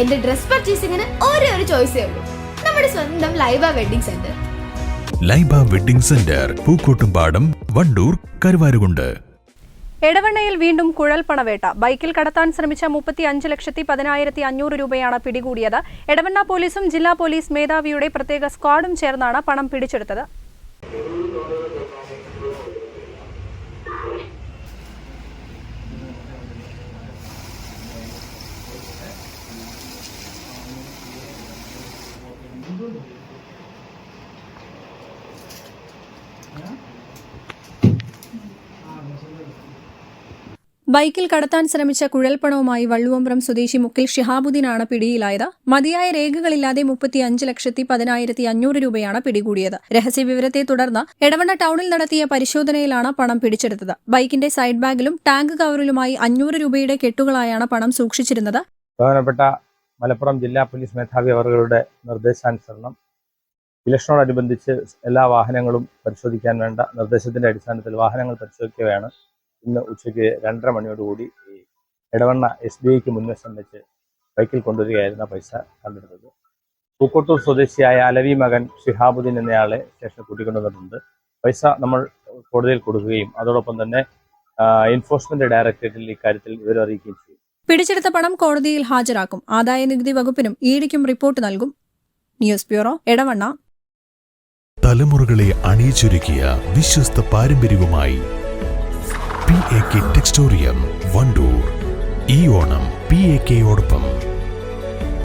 എന്റെ ഡ്രസ് പർച്ചേസിംഗിന് ഒരേ ഒരു ചോയ്സേ ഉള്ളൂ. നമ്മുടെ സ്വന്തം Laiba wedding centre. Laiba wedding centre Pookkottumpadam Wandoor Karuvarakundu. എടവണ്ണയിൽ വീണ്ടും കുഴൽപ്പണവേട്ട ബൈക്കിൽ കടത്താൻ ശ്രമിച്ച മുപ്പത്തി അഞ്ച് ലക്ഷത്തി പതിനായിരത്തി അഞ്ഞൂറ് രൂപയാണ് പിടികൂടിയത്. എടവണ്ണ പോലീസും ജില്ലാ പോലീസ് മേധാവിയുടെ പ്രത്യേക സ്ക്വാഡും ചേർന്നാണ് പണം പിടിച്ചെടുത്തത്. ബൈക്കിൽ കടത്താൻ ശ്രമിച്ച കുഴൽപ്പണവുമായി വള്ളുവമ്പ്രം സ്വദേശി മുക്കിൽ ഷിഹാബുദ്ദീനാണ് പിടിയിലായത്. മതിയായ രേഖകളില്ലാതെ മുപ്പത്തി അഞ്ച് ലക്ഷത്തി പതിനായിരത്തി അഞ്ഞൂറ് രൂപയാണ് പിടികൂടിയത്. രഹസ്യ വിവരത്തെ തുടർന്ന് എടവണ്ണ ടൗണിൽ നടത്തിയ പരിശോധനയിലാണ് പണം പിടിച്ചെടുത്തത്. ബൈക്കിന്റെ സൈഡ് ബാഗിലും ടാങ്ക് കവറിലുമായി അഞ്ഞൂറ് രൂപയുടെ കെട്ടുകളായാണ് പണം സൂക്ഷിച്ചിരുന്നത്. മലപ്പുറം ജില്ലാ പോലീസ് മേധാവി അവരുടെ നിർദ്ദേശാനുസരണം. ഇലക്ഷനോടനുബന്ധിച്ച് എല്ലാ വാഹനങ്ങളും പരിശോധിക്കാൻ വേണ്ട നിർദ്ദേശത്തിന്റെ അടിസ്ഥാനത്തിൽ വാഹനങ്ങൾ പരിശോധിക്കുകയാണ് ഇന്ന് ഉച്ചയ്ക്ക് രണ്ടര മണിയോടുകൂടി ഈ ഇടവണ്ണ എസ് ബി ഐക്ക് മുൻവശം വെച്ച് ബൈക്കിൽ കൊണ്ടുവരികയായിരുന്ന പൈസ കണ്ടെടുത്തത്. പൂക്കോട്ടൂർ സ്വദേശിയായ അലവി മകൻ ഷിഹാബുദ്ദീൻ എന്നയാളെ സ്റ്റേഷനിൽ കൂട്ടിക്കൊണ്ടുവന്നിട്ടുണ്ട്. പൈസ നമ്മൾ കോടതിയിൽ കൊടുക്കുകയും അതോടൊപ്പം തന്നെ എൻഫോഴ്സ്മെന്റ് ഡയറക്ടറേറ്റിൽ ഇക്കാര്യത്തിൽ വിവരം അറിയിക്കുകയും പിടിച്ചെടുത്ത പണം കോടതിയിൽ ഹാജരാക്കും. ആദായ നികുതി വകുപ്പിനും ഇഡിക്കും റിപ്പോർട്ട് നൽകും. News bureau Edavanna. തലമുറകളെ അണിയിച്ചൊരുക്കിയ വിശ്വസ്ത പാരമ്പര്യവുമായി P A K Textorium Wandoor. ഈ ഓണം പി എ കെയോടൊപ്പം